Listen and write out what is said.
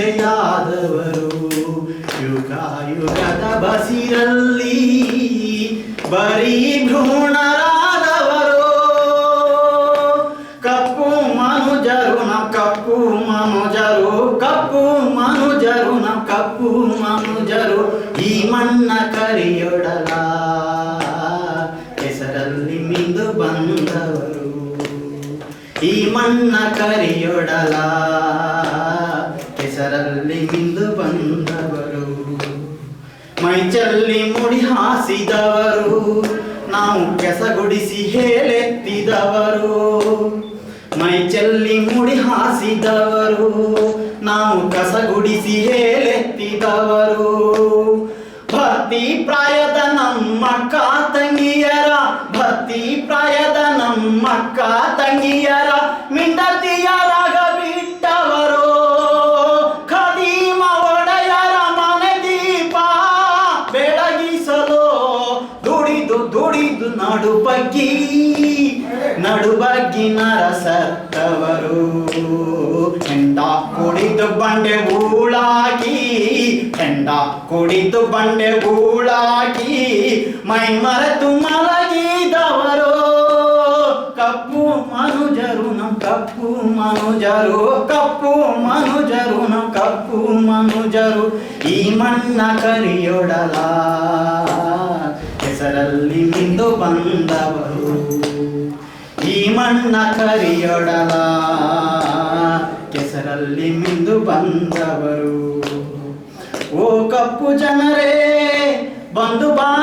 ಮುದ್ದೆಯಾದವರು ಯುಗ ಯುಗದ ಬಸಿರಲ್ಲಿ ಬರೀ ಭ್ರೂಣರಾದವರು. ಕಪ್ಪು ಮನುಜರು ನ ಕಪ್ಪು ಮನುಜರು ಕಪ್ಪು ಮನುಜರು ನ ಕಪ್ಪು ಮನುಜರು ಈ ಮಣ್ಣ ಕರಿಯೊಡಲ. ಹೆಸರಲ್ಲಿ ಮಿಂದು ಬಂದವರು ಈ ಮಣ್ಣ ಕರಿಯೊಡಲ. ಹೆಸರಲ್ಲಿ ಮಿಂದು ಬಂದವರು. ಮೈಚಲ್ಲಿ ಮುಡಿ ಹಾಸಿದವರು, ನಾವು ಕೆಸಗುಡಿಸಿ ಹೇಳೆತ್ತಿದವರು ಮೈಚಲ್ಲಿ ಮುಡಿ ಹಾಸಿದವರು, ನಾವು ಕಸಗುಡಿಸಿ ಹೇಳೆತ್ತಿದವರು ಭಕ್ತಿ ಪ್ರಾಯದ ನಮ್ಮ ಕಾತಂಗಿಯರ ತಂಗಿಯರ ಭಕ್ತಿ ಪ್ರಾಯದ ನಮ್ಮ ಕಾತಂಗಿಯರ ತಂಗಿಯರ ದುಡಿದು ನಡು ಬಗ್ಗಿ ನಡು ಬಗ್ಗಿ ನರಸತ್ತವರು. ಹೆಂಡ ಕುಡಿದು ಬಂಡೆ ಗೂಳಾಗಿ ಹೆಂಡ ಕುಡಿದು ಬಂಡೆ ಗೂಳಾಗಿ ಮೈ ಮರೆತು ಮಲಗಿದವರು. ಕಪ್ಪು ಮನುಜರು ನಮ್ಮ ಕಪ್ಪು ಮನುಜರು ಕಪ್ಪು ಮನುಜರು ನಮ್ಮ ಕಪ್ಪು ಮನುಜರು. ಈ ಮಣ್ಣ ಕರಿಯೊಡಲ ಬಂದವರು ಈ ಮಣ್ಣ ಕರಿಯೊಡಲ ಕೆಸರಲ್ಲಿ ಮಿಂದು ಬಂದವರು. ಓ ಕಪ್ಪು ಜನರೇ ಬಂದು ಬಾಂಧವ